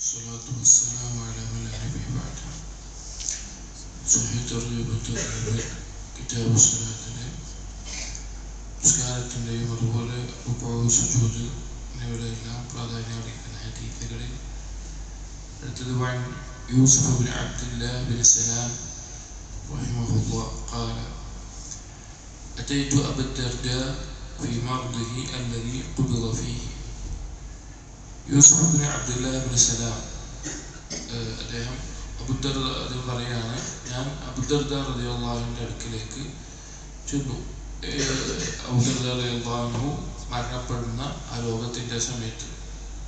الصلاة والسلام على من لا نبي بعده صحيح തർജീബത്ത് കിതാബ് സ്വലാത്തിലെ നിസ്കാരത്തിൻ്റെയും അതുപോലെ റുക്കോവ് സുജൂദ് എന്നിവയെല്ലാം പ്രാധാന്യം അർഹിക്കുന്ന ഹദീസുകളിൽ അടുത്തത് വൻ Yusuf bin Abdullah bin Salam رحمه الله قال أتيت أبا الدرداء في مرضه الذي قبض فيه Yusuf bin Abdullah bin Salam ഏഹ് അദ്ദേഹം അബുദർ അദ്ദേഹം പറയാണ് ഞാൻ അബുദർദ റളിയല്ലാഹുവിന്റെ അടുക്കിലേക്ക് ചെന്നു. അബുദർദ റളിയല്ലാഹു മരണപ്പെടുന്ന ആ ലോകത്തിന്റെ സമയത്ത്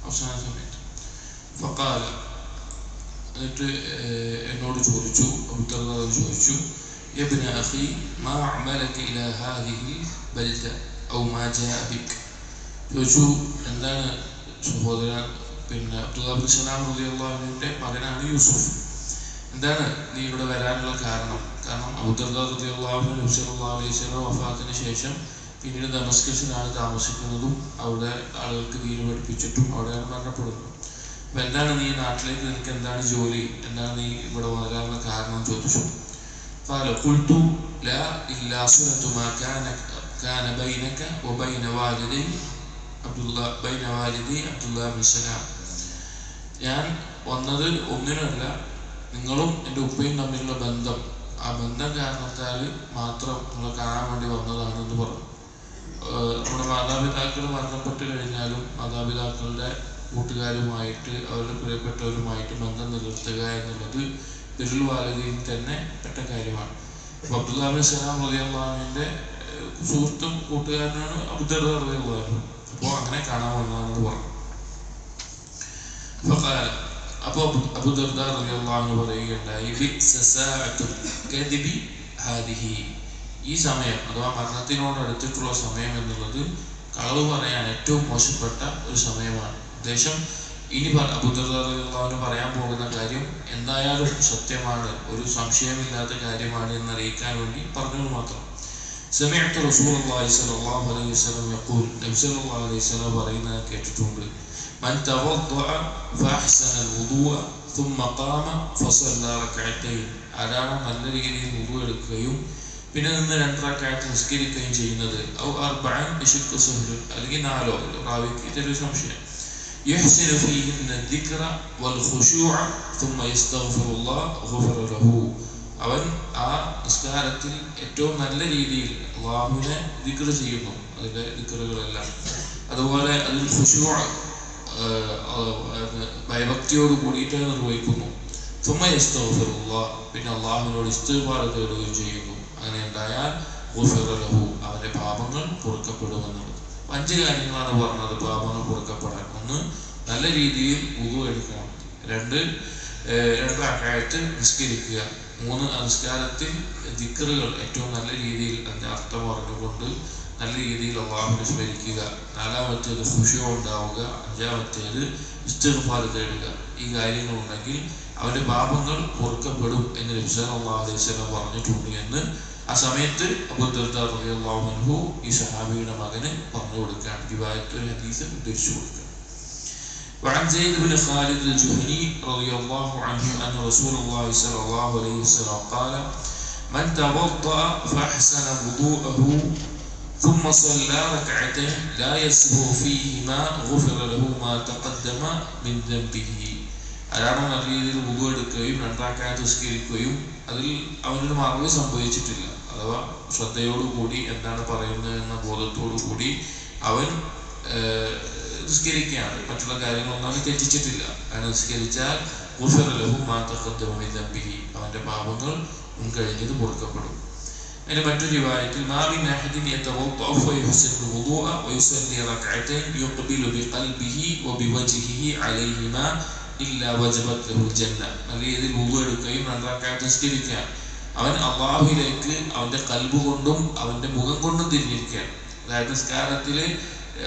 അവസാന സമയത്ത്. ഫക്കാല എന്നിട്ട് ഏഹ് എന്നോട് ചോദിച്ചു അബുദർദ ചോദിച്ചു യബ്ന അഖി മാ അമലക ഇലാ ഹാദിഹി ബൽദ ഔ മാ ജാഅ ബിക് ചോദിച്ചു എന്താണ് സഹോദരൻ പിന്നെ അബ്ദുല്ലാബിൻ സലാം റളിയല്ലാഹുവിൻ്റെ മകനാണ് യൂസുഫ് എന്താണ് നീ ഇവിടെ വരാനുള്ള കാരണം കാരണം അബുദർദാഹു നബ്സല്ലാ അലൈഹി സ്വലം വഫാത്തിന് ശേഷം പിന്നീട് ദമസ്കസിലാണ് താമസിക്കുന്നതും അവിടെ ആളുകൾക്ക് ദീന് പഠിപ്പിച്ചിട്ടും അവിടെയാണ് മരണപ്പെടുന്നത് അപ്പൊ എന്താണ് നീ നാട്ടിലേക്ക് നിനക്ക് എന്താണ് ജോലി എന്താണ് നീ ഇവിടെ വരാനുള്ള കാരണം ചോദിച്ചു قال قلت لا إلا صلة ما كان كان بينك وبين والدي അബ്ദുള്ള ബൈന വാലിദി അബ്ദുള്ള ബിൻ ഞാൻ വന്നത് ഒന്നിനല്ല നിങ്ങളും എന്റെ ഉപ്പയും തമ്മിലുള്ള ബന്ധം. ആ ബന്ധം കാരണത്താൽ മാത്രം നിങ്ങളെ കാണാൻ വേണ്ടി വന്നതാണ് എന്ന് പറഞ്ഞു. നമ്മുടെ മാതാപിതാക്കൾ മരണപ്പെട്ട് കഴിഞ്ഞാലും മാതാപിതാക്കളുടെ കൂട്ടുകാരുമായിട്ട് അവരുടെ പ്രിയപ്പെട്ടവരുമായിട്ട് ബന്ധം നിലനിർത്തുക എന്നുള്ളത് ബിരുൽ വാലതിയിൽ തന്നെ പെട്ട കാര്യമാണ്. അപ്പോൾ അബ്ദുള്ള ബിൻ സലാം റളിയല്ലാഹുവിന്റെ സുഹൃത്തും കൂട്ടുകാരനാണ് അബ്ദുള്ള റളിയല്ലാഹു അപ്പോൾ അങ്ങനെ കാണാൻ വന്നതാണെന്ന് പറഞ്ഞു فقال അപ്പോൾ അബു ദർദ റളിയല്ലാഹു പറയുകയുണ്ടായി ബിഅ്സ സാഅത്തു കദിബി ഹാദിഹി ഈ സമയം അഥവാ മരണത്തിനോട് അടുത്തിട്ടുള്ള സമയം എന്നുള്ളത് കളവ് പറയാൻ ഏറ്റവും മോശപ്പെട്ട ഒരു സമയമാണ് ഉദ്ദേശം ഇനി അബു ദർദ റളിയല്ലാഹു പറയാൻ പോകുന്ന കാര്യം എന്തായാലും സത്യമാണ് ഒരു സംശയമില്ലാത്ത കാര്യമാണ് എന്ന് അറിയിക്കാൻ വേണ്ടി പറഞ്ഞത് മാത്രം سمعت رسول الله صلى الله عليه وسلم يقول نبي صلى الله عليه وسلم പറയുന്നത് കേട്ടിട്ടുണ്ട് من توضأ فأحسن الوضوء ثم قام فصلى ركعتين ആരാണ് നല്ല രീതിയിൽ വുളു എടുക്കുകയും പിന്നെ നിന്ന് രണ്ടരക്കാലത്ത് നിസ്കരിക്കുകയും ചെയ്യുന്നത് ഔ അർബഅൻ ബിശിഖ് സുഹ്ർ അല്ലെങ്കിൽ നാലോ റാവിക്ക് ചെറിയ സംശയം يحسن فيهن الذكر والخشوع ثم يستغفر الله غفر له അവൻ ആ നിസ്കാരത്തിൽ ഏറ്റവും നല്ല രീതിയിൽ അള്ളാഹുവിനെ ദിക്ർ ചെയ്യുന്നു. അതിന്റെ ദിക്റുകളെല്ലാം. അതുപോലെ അതിൽ ഖുശൂ ഭയഭക്തിയോട് കൂടിയിട്ട് നിർവഹിക്കുന്നു. സുമയസ്തഫറുള്ള പിന്നെ അള്ളാഹുവിനോട് ഇസ്തുപാറ തേടുകയും ചെയ്യുന്നു. അങ്ങനെ ഉണ്ടായാൽ ലഹു. അവന്റെ പാപങ്ങൾ പൊറുക്കപ്പെടുമെന്നുള്ളത് അഞ്ച് കാര്യങ്ങളാണ് പറഞ്ഞത് പാപങ്ങൾ പൊറുക്കപ്പെടാൻ. ഒന്ന് നല്ല രീതിയിൽ ഉതു രണ്ട് രണ്ടാക്കായിട്ട് നിസ്കരിക്കുക. മൂന്ന് നിസ്കാരത്തിൽ ദിക്കറുകൾ ഏറ്റവും നല്ല രീതിയിൽ അതിന്റെ അർത്ഥം അറിഞ്ഞുകൊണ്ട് നല്ല രീതിയിൽ അള്ളാഹുവിനെ സ്മരിക്കുക നാലാമത്തേത് ഖുഷിയോ ഉണ്ടാവുക. അഞ്ചാമത്തേത് ഇസ്തിഗ്ഫാർ തേടുക. ഈ കാര്യങ്ങളുണ്ടെങ്കിൽ അവന്റെ പാപങ്ങൾ പൊറുക്കപ്പെടും എന്ന് നബ്സൻ അള്ളാഹു അലൈഹി സ്വലം പറഞ്ഞിട്ടുണ്ട് എന്ന് ആ സമയത്ത് അബുദ്ദാഹു ഈ സഹാബിയുടെ മകന് പറഞ്ഞു കൊടുക്കുകയാണ് ദിവായത്ത് ഹദീസ് ഉദ്ധരിച്ചു കൊടുക്കുക. وعن زيد بن خالد الجهني رضي الله عنه أن رسول الله صلى الله عليه وسلم قال من توضأ فأحسن وضوءه ثم صلى ركعتين لا يسهو فيهما غفر له ما تقدم من ذنبه അയാൾ നല്ല രീതിയിൽ മുഖം എടുക്കുകയും രണ്ടാക്കായ നിസ്കരിക്കുകയും അതിൽ അവനൊരു മറവ് സംഭവിച്ചിട്ടില്ല അഥവാ ശ്രദ്ധയോടുകൂടി എന്താണ് പറയുന്നത് എന്ന ബോധത്തോടു കൂടി അവൻ നിസ്കരിക്കുകയാണ് മറ്റുള്ള കാര്യങ്ങളൊന്നും തെറ്റിച്ചിട്ടില്ല. അങ്ങനെ നിസ്കരിച്ചാൽ അവന്റെ പാപങ്ങൾ മുൻകഴിഞ്ഞത് പൊറുക്കപ്പെടും. അതിന് മറ്റൊരു വിവാഹത്തിൽ എടുക്കുകയും അവൻ അള്ളാഹുലേക്ക് അവന്റെ കൽബ് കൊണ്ടും അവന്റെ മുഖം കൊണ്ടും തിരിഞ്ഞിരിക്കുകയാണ്. അതായത് നിസ്കാരത്തിൽ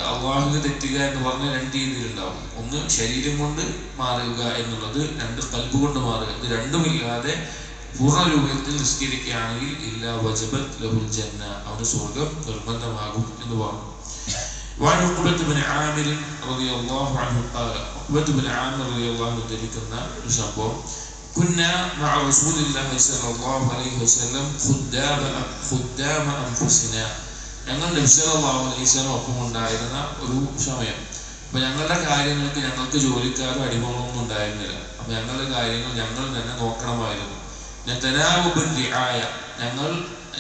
അള്ളാഹുവിന് തെറ്റുക എന്ന് പറഞ്ഞ രണ്ട് രീതിയിലുണ്ടാവും ഒന്ന് ശരീരം കൊണ്ട് മാറുക എന്നുള്ളത് രണ്ട് കൽബ് കൊണ്ട് മാറുക ഇത് രണ്ടുമില്ലാതെ പൂർണ്ണ രൂപത്തിൽ നിസ്കരിക്കുകയാണെങ്കിൽ ഇല്ല വജബത് ലഹുൽ ജന്ന അവന് സ്വർഗം നിർബന്ധമാകും എന്ന് പറഞ്ഞു وعن عقبة بن عامر رضي الله عنه قال عقبة بن عامر رضي الله عنه ذلكنا സംഭവം كنا مع رسول الله صلى الله عليه وسلم خدام خدام أنفسنا ഞങ്ങൾ നബി സല്ലല്ലാഹു അലൈഹി വസല്ലം ഒപ്പം ഉണ്ടായിരുന്ന ഒരു സമയം. അപ്പൊ ഞങ്ങളുടെ കാര്യങ്ങൾക്ക് ഞങ്ങൾക്ക് ജോലിക്കാരും അടിമകളൊന്നും ഉണ്ടായിരുന്നില്ല. അപ്പൊ ഞങ്ങളുടെ കാര്യങ്ങൾ ഞങ്ങൾ തന്നെ നോക്കണമായിരുന്നു. ആയ ഞങ്ങൾ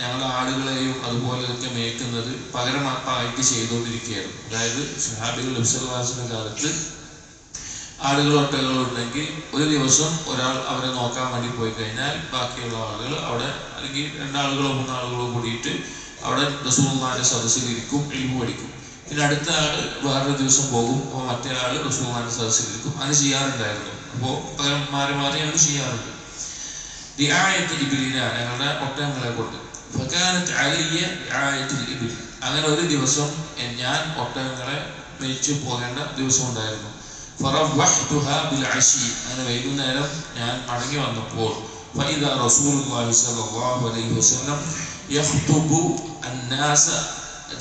ഞങ്ങളുടെ ആടുകളെയും അതുപോലെയൊക്കെ മേയ്ക്കുന്നത് പകരമാപ്പായിട്ട് ചെയ്തുകൊണ്ടിരിക്കുകയായിരുന്നു. അതായത് ഷഹാബികൾ നബ്സൽവാസിന്റെ കാലത്ത് ആടുകൾ ഒട്ടകൾ ഉണ്ടെങ്കിൽ ഒരു ദിവസം ഒരാൾ അവരെ നോക്കാൻ വേണ്ടി പോയി കഴിഞ്ഞാൽ ബാക്കിയുള്ള ആളുകൾ അവിടെ അല്ലെങ്കിൽ രണ്ടാളുകളോ മൂന്നാളുകളോ കൂടിയിട്ട് അവിടെ റസൂൽമാരുടെ സദസ്സിലിരിക്കും എഴുമ്പ് പഠിക്കും. പിന്നെ അടുത്ത ആൾ വേറൊരു ദിവസം പോകും അപ്പോൾ മറ്റേ ആൾ റസൂൽമാരുടെ സദസ്സിലിരിക്കും അങ്ങനെ ചെയ്യാറുണ്ടായിരുന്നു. അപ്പോൾ മാറി മാറിയാണ് ചെയ്യാറുണ്ട്. ഇബിലിന ഞങ്ങളുടെ ഒട്ടകങ്ങളെ കൊണ്ട്. ഫക്കാനത്ത് അങ്ങനെ ഒരു ദിവസം ഞാൻ ഒട്ടകങ്ങളെ മേച്ചു പോകേണ്ട ദിവസം ഉണ്ടായിരുന്നു അങ്ങനെ വൈകുന്നേരം ഞാൻ മടങ്ങി വന്നപ്പോൾ صلى الله عليه وسلم يخطب الناس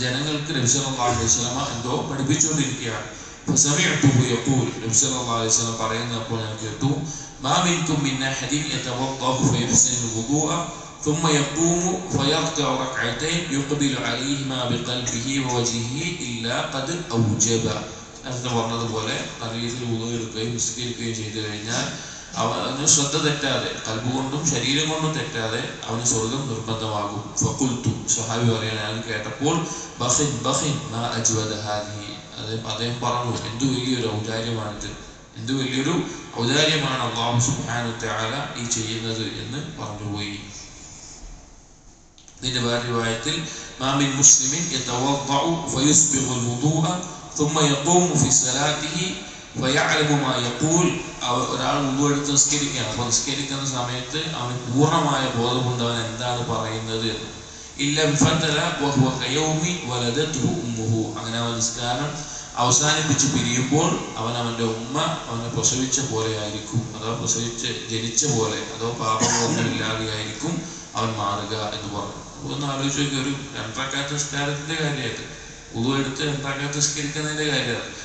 ജനങ്ങൾക്ക് നബി സല്ലല്ലാഹു അലൈഹി വസല്ലമ എന്തോ പഠിപ്പിച്ചുകൊണ്ടിരിക്കുകയാണ് فسمعته يقول നബി സല്ലല്ലാഹു അലൈഹി വസല്ലം പറയുന്നപ്പോൾ ഞാൻ കേട്ടു ما منكم من أحد يتوضأ فيحسن الوضوء ثم يقوم فيركع ركعتين يقبل عليهما بقلبه ووجهه إلا قد أوجب നേരത്തെ പറഞ്ഞതുപോലെ നല്ല രീതിയിൽ ഉദവ് എടുക്കുകയും നിസ്കരിക്കുകയും ചെയ്തു കഴിഞ്ഞാൽ അവന് ശ്രദ്ധ തെറ്റാതെ കൽബ് കൊണ്ടും ശരീരം കൊണ്ടും തെറ്റാതെ അവന് സ്വർഗം നിർബന്ധമാകും ഫക്കുൽത്തു സഹാബി പറയാൻ ഞാൻ കേട്ടപ്പോൾ ബഹിൻ ബഹിൻ മാ അജ്വദ ഹാദിഹി അദ്ദേഹം അദ്ദേഹം പറഞ്ഞു എന്തു വലിയൊരു ഔദാര്യമാണിത് എന്തു വലിയൊരു ഔദാര്യമാണ് അള്ളാഹു സുബ്ഹാനഹു തആല ഈ ചെയ്യുന്നത് എന്ന് പറഞ്ഞുപോയി ഇതിന്റെ വേറെ രൂപത്തിൽ മാമിൻ മുസ്ലിമിൻ യതവദ്ദഉ ഫയുസ്ബിഗു الوضوء ثم يقوم في صلاته فيعلم ما يقول ഒരാൾ ഉള്ളു എടുത്ത് നിസ്കരിക്കുകയാണ്. അപ്പൊ നിസ്കരിക്കുന്ന സമയത്ത് അവന് പൂർണമായ ബോധമുണ്ട് അവൻ എന്താണ് പറയുന്നത്? അങ്ങനെ അവൻ നിസ്കാരം അവസാനിപ്പിച്ച് പിരിയുമ്പോൾ അവൻ അവന്റെ ഉമ്മ അവനെ പ്രസവിച്ച പോലെ ആയിരിക്കും. അഥവാ പ്രസവിച്ച് ജനിച്ച പോലെ അതോ പാപബോധമില്ലാതെയായിരിക്കും അവൻ മാറുക എന്ന് പറഞ്ഞു. ഒന്ന് ആലോചിച്ച് നോക്കി ഒരു രണ്ടരക്കാത്ത നിസ്കാരത്തിന്റെ കാര്യമായിട്ട്. ഉളു എടുത്ത് നിസ്കരിക്കുന്നതിന്റെ കാര്യമാണ്.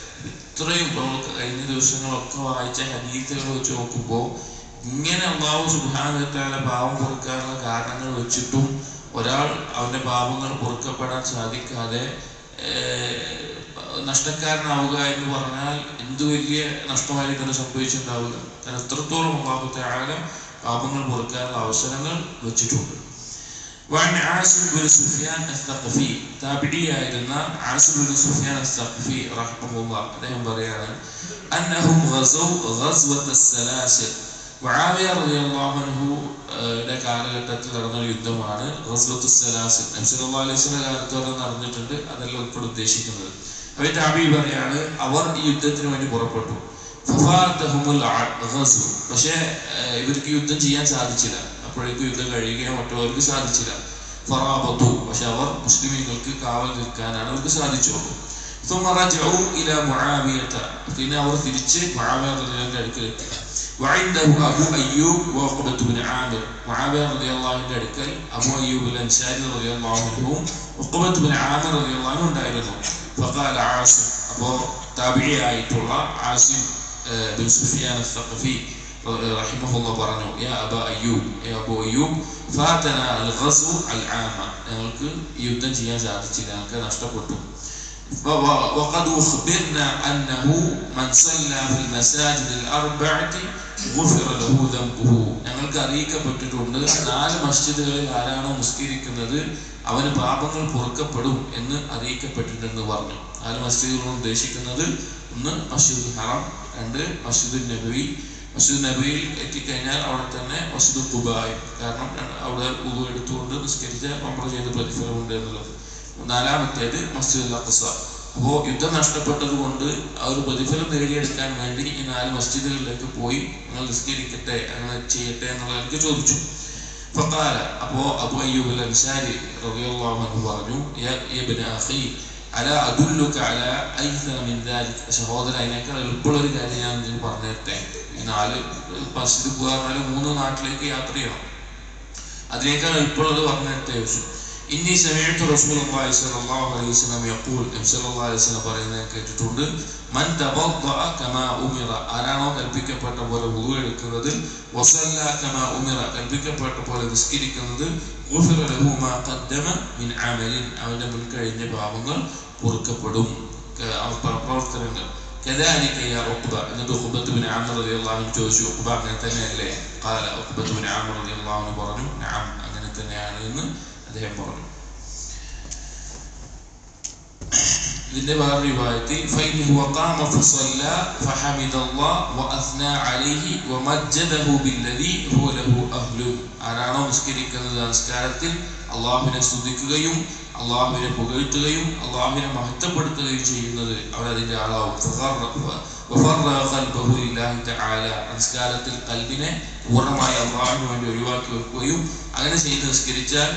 ഇത്രയും നമ്മൾ കഴിഞ്ഞ ദിവസങ്ങളൊക്കെ വായിച്ച ഹദീത്തുകൾ വെച്ച് നോക്കുമ്പോൾ ഇങ്ങനെ അള്ളാഹു സുബാനത്താല പാവം പൊറുക്കാനുള്ള കാരണങ്ങൾ വെച്ചിട്ടും ഒരാൾ അവന്റെ പാപങ്ങൾ പൊറുക്കപ്പെടാൻ സാധിക്കാതെ നഷ്ടക്കാരനാവുക എന്ന് പറഞ്ഞാൽ എന്ത് വലിയ നഷ്ടമായിരിക്കും സംഭവിച്ചിട്ടുണ്ടാവുക? കാരണം എത്രത്തോളം അള്ളാഹു താല പാപങ്ങൾ പൊറുക്കാനുള്ള അവസരങ്ങൾ വെച്ചിട്ടുണ്ട്. وعن عاصم بن سفيان الثقفي تابعي ആയിരുന്ന عاصم بن سفيان الثقفي رحمه الله അദ്ദേഹം പറയാണ് أنهم غزوا غزوة السلاسل മുആവിയ റളിയല്ലാഹു അൻഹു യുടെ കാലഘട്ടത്തിൽ നടന്ന ഒരു യുദ്ധമാണ് ഗസ്വത്തു സലാസിൽ നബി സല്ലല്ലാഹു അലൈഹി വസല്ലം കാലത്ത് വരെ നടന്നിട്ടുണ്ട് അതല്ല ഉൾപ്പെടെ ഉദ്ദേശിക്കുന്നത് അവർ താബി പറയാണ് അവർ ഈ യുദ്ധത്തിന് വേണ്ടി പുറപ്പെട്ടു ഫഫാതഹുമുൽ ഗസ്വ പക്ഷേ ഇവർക്ക് യുദ്ധം ചെയ്യാൻ സാധിച്ചില്ല അപ്പോഴേക്കും യുദ്ധം കഴിയുകയും മറ്റുള്ളവർക്ക് സാധിച്ചില്ല. ഫറാബത്തു. പക്ഷെ അവർ മുസ്ലിമീങ്ങൾക്ക് കാവൽ നിൽക്കാനാണ് അവർക്ക് സാധിച്ചുള്ളൂ. മുആവിയത പിന്നെ അവർ തിരിച്ച് മുആവിയ അയ്യൂബ് ആമിർ. അടുക്കൽ അയ്യൂബ് അൻസാരി അൻഹു ആമിർ ഉണ്ടായിരുന്നു. ഫഖാല ആസിം. അപ്പോൾ ആയിട്ടുള്ള ആസിം സുഫിയാൻ അൽ الثقفي رحمه الله പറഞ്ഞു يا أبا أيوب يا أبو أيوب فاتنا الغزو العام ഞങ്ങൾക്ക് യുദ്ധം ചെയ്യാൻ സാധിച്ചില്ല ഞങ്ങൾക്ക് നഷ്ടപ്പെട്ടു وقد أخبرنا أنه من صلى في المساجد الأربعة غفر له ذنبه ഞങ്ങൾക്ക് അറിയിക്കപ്പെട്ടിട്ടുണ്ട് നാല് മസ്ജിദുകളിൽ ആരാണോ നിസ്കരിക്കുന്നത് അവന് പാപങ്ങൾ പൊറുക്കപ്പെടും എന്ന് അറിയിക്കപ്പെട്ടിട്ടുണ്ടെന്ന് പറഞ്ഞു നാല് മസ്ജിദുകൾ ഉദ്ദേശിക്കുന്നത് ഒന്ന് മസ്ജിദ് ഹറം രണ്ട് മസ്ജിദ് നബവി മസ്ജിദ് നബിയിൽ എത്തിക്കഴിഞ്ഞാൽ അവിടെ തന്നെ മസ്ജിദ് കുബായി കാരണം അവിടെ ഉദു എടുത്തുകൊണ്ട് നിസ്കരിച്ച നമ്മൾ ചെയ്ത പ്രതിഫലമുണ്ട് എന്നുള്ളത്. നാലാമത്തേത് മസ്ജിദ് അഖ്സ അപ്പോൾ യുദ്ധം നഷ്ടപ്പെട്ടത് കൊണ്ട് ആ ഒരു പ്രതിഫലം നേടിയെടുക്കാൻ വേണ്ടി ഈ നാല് മസ്ജിദുകളിലേക്ക് പോയി നിങ്ങൾ നിസ്കരിക്കട്ടെ അങ്ങനെ ചെയ്യട്ടെ എന്നുള്ള എനിക്ക് ചോദിച്ചു. ഫക്കാല അപ്പോ അബു അൽ അൻസാരി അൻഹു പറഞ്ഞു യാ ഇബ്ന അഖി അല അതിനേക്കാൾ എളുപ്പമുള്ള ഒരു കാര്യം ഞാൻ പറഞ്ഞു തരട്ടെ നാല് ബസ്സിൽ പോകാൻ മൂന്ന് നാട്ടിലേക്ക് യാത്ര ചെയ്യണം. അതിനേക്കാൾ എളുപ്പമുള്ളത് പറഞ്ഞു ചോദിച്ചു? ഇന്നി സമയത്ത് റസൂലുള്ളാഹി സ്വല്ലല്ലാഹു അലൈഹി വസല്ലം പറയുന്നത് കേട്ടിട്ടുണ്ട്. മൻ തവദ്ദഅ കമാ ഉമിറ ആരാണോ കൽപ്പിക്കപ്പെട്ട പോലെ വുളു എടുക്കുന്നത് വസല്ല കമാ ഉമിറ കൽപ്പിക്കപ്പെട്ട പോലെ നിസ്കരിക്കുന്നത് ഖദ്ദമ മിൻ അവന്റെ മുൻകഴിഞ്ഞ പാപങ്ങൾ പൊറുക്കപ്പെടും. പ്രവർത്തനങ്ങൾ. എന്നിട്ട് ഉഖ്ബത്ത് ബിൻ ആമർ റളിയല്ലാഹു ചോദിച്ചു ഉഖ്ബ അങ്ങനെ തന്നെയല്ലേ ഖാല ഉഖ്ബത്ത് ബിൻ ആമർ റളിയല്ലാഹു പറഞ്ഞു നഅം അങ്ങനെ തന്നെയാണ് എന്ന് അദ്ദേഹം പറഞ്ഞു. ഇതിന്റെ വേറെ വിഭാഗത്തിൽ ഫൈനഹു വഖാമ ഫസല്ല ഫഹമിദല്ലാഹ് വഅസ്ന അലൈഹി വമജ്ജദഹു ബില്ലദി ഹുവ ലഹു അഹ്ലു. ആരാണോ നിസ്കരിക്കുന്നത് നമസ്കാരത്തിൽ അള്ളാഹുവിനെ സ്തുതിക്കുകയും അള്ളാഹുവിനെ പുകഴ്ത്തുകയും അള്ളാഹുവിനെ മഹത്വപ്പെടുത്തുകയും ചെയ്യുന്നത് അവരതിന്റെ ആളാവും കൽബിനെ പൂർണമായി അള്ളാഹുവിന് വേണ്ടി ഒഴിവാക്കി വെക്കുകയും അങ്ങനെ ചെയ്ത് നിസ്കരിച്ചാൽ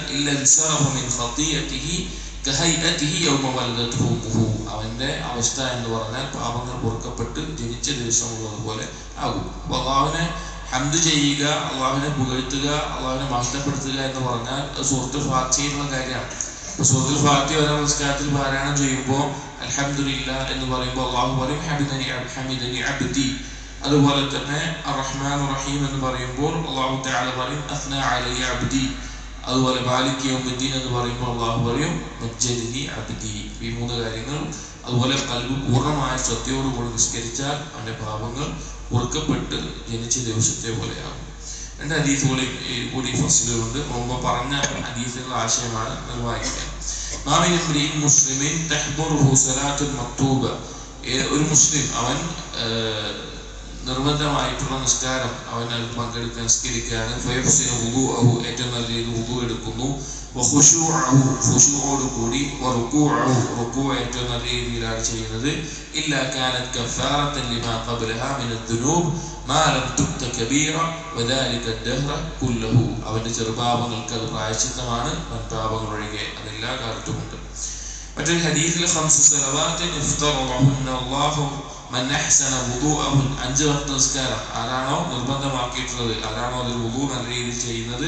അവന്റെ അവസ്ഥ എന്ന് പറഞ്ഞാൽ പാപങ്ങൾ പൊറുക്കപ്പെട്ട് ജനിച്ച ദിവസമുള്ളത് പോലെ ആകും. അപ്പൊ അള്ളാഹുവിനെ ഹന്ത് ചെയ്യുക അള്ളാഹുവിനെ പുകഴ്ത്തുക അള്ളാഹുവിനെ മഷ്ടപ്പെടുത്തുക എന്ന് പറഞ്ഞാൽ സുഹൃത്ത് ഫാറ്റ് ചെയ്യുന്ന കാര്യമാണ്. ഇപ്പൊ സൂറത്തുൽ ഫാത്തിഹ ഒരാൾ നിസ്കാരത്തിൽ പാരായണം ചെയ്യുമ്പോൾ അൽഹംദുലില്ല എന്ന് പറയുമ്പോൾ അള്ളാഹു പറയും ഹബിദനി ഹമിദനി അബ്ദി. അതുപോലെ തന്നെ റഹ്മാൻ റഹീം എന്ന് പറയുമ്പോൾ അള്ളാഹു തആല പറയും അസ്ന അലൈ അബ്ദി. അതുപോലെ മാലിക് യൗമുദ്ദീൻ എന്ന് പറയുമ്പോൾ അള്ളാഹു പറയും മജ്ജദിനി അബ്ദി. ഈ മൂന്ന് കാര്യങ്ങൾ അതുപോലെ കൽബ് പൂർണമായ ശ്രദ്ധയോടുകൂടി നിസ്കരിച്ചാൽ അവന്റെ പാപങ്ങൾ ഉറക്കപ്പെട്ട് ജനിച്ച ദിവസത്തെ പോലെയാകും. രണ്ട് ഹദീസ് കൂടി കൂടി മുമ്പ് പറഞ്ഞ ഹദീസുകളുടെ ആശയമാണ് നിർവഹിക്കുക മാമിൻ മുസ്ലിമിൻ മക്തൂബ. ഒരു മുസ്ലിം അവൻ നിർബന്ധമായിട്ടുള്ള നിസ്കാരം അവൻ അത് പങ്കെടുക്കാൻ നിസ്കരിക്കുകയാണ്. ഏറ്റവും നല്ല രീതിയിൽ വുദൂ എടുക്കുന്നു. ഖുഷൂറോട് കൂടി റുക്കൂ ഏറ്റവും നല്ല രീതിയിലാണ് ചെയ്യുന്നത്. ഇല്ലാ കാനത് കഫാറത്തൻ ലിമാ ഖബ്ലഹ മിന ദുനൂബ് മാ ലം തുക്ത കബീറ വദാലിക ദഹ്റ കുല്ലഹു. അവന്റെ ചെറുപാപങ്ങൾക്ക് അത് പ്രായശ്ചിത്തമാണ് വൻപാപങ്ങൾ ഒഴികെ അതെല്ലാ കാലത്തുമുണ്ട് മറ്റൊരു ഹദീസിൽ ഖംസു സലവാത്ത് ഇഫ്തറഹുന്ന അല്ലാഹു മൻ അഹ്സന വുദൂഅഹുൻ അഞ്ച് വക്ത നിസ്കാരം ആരാണോ നിർബന്ധമാക്കിയിട്ടുള്ളത് ആരാണോ അതിൽ വുദൂ നല്ല രീതിയിൽ ചെയ്യുന്നത്